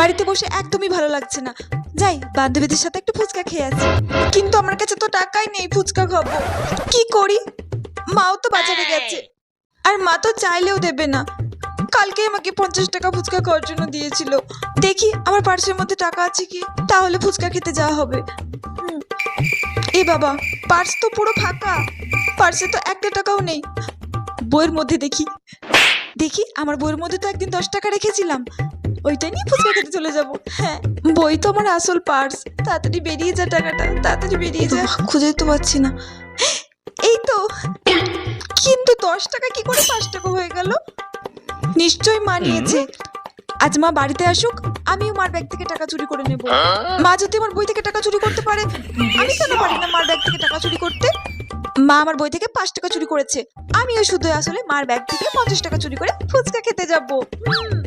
বাড়িতে বসে একদমই ভালো লাগছে না। যাই, বান্ধবীদের সাথে একটু ফুচকা খেয়ে আসি। কিন্তু আমার কাছে তো টাকাই নেই ফুচকা খাব। কি করি? মাও তো বাজারে গেছে। আর মা তো চাইলেও দেবে না। কালকে আমাকে পঞ্চাশ টাকা ফুচকা খাওয়ার জন্য দিয়েছিল। দেখি, আমার পার্সের মধ্যে টাকা আছে কি? তাহলে ফুচকা খেতে যাওয়া হবে। এ বাবা, পার্স তো পুরো ফাঁকা। পার্সে তো একটা টাকাও নেই। বইয়ের মধ্যে দেখি। দেখি, আমার বইয়ের মধ্যে তো একদিন দশ টাকা রেখেছিলাম। ওইটা নিয়ে ফুচকা খেতে চলে যাব। হ্যাঁ বই তো আমার আসল পার্স। তাড়াতাড়ি বেরিয়ে যা টাকাটা তাড়াতাড়ি বেরিয়ে যা। খুঁজে তো পাচ্ছি না। এই তো কিন্তু দশ টাকা কি করে পাঁচ টাকা হয়ে গেল? নিশ্চয়ই মা নিয়েছে। আজ মা বাড়িতে আসুক আমিও মার ব্যাগ থেকে টাকা চুরি করে নেব। মা যদি আমার বই থেকে টাকা চুরি করতে পারে আমি কেন পারি না মার ব্যাগ থেকে টাকা চুরি করতে? মা আমার বই থেকে পাঁচ টাকা চুরি করেছে। আমিও শুধু আসলে মার ব্যাগ থেকে পঞ্চাশ টাকা চুরি করে ফুচকা খেতে যাব। হুম।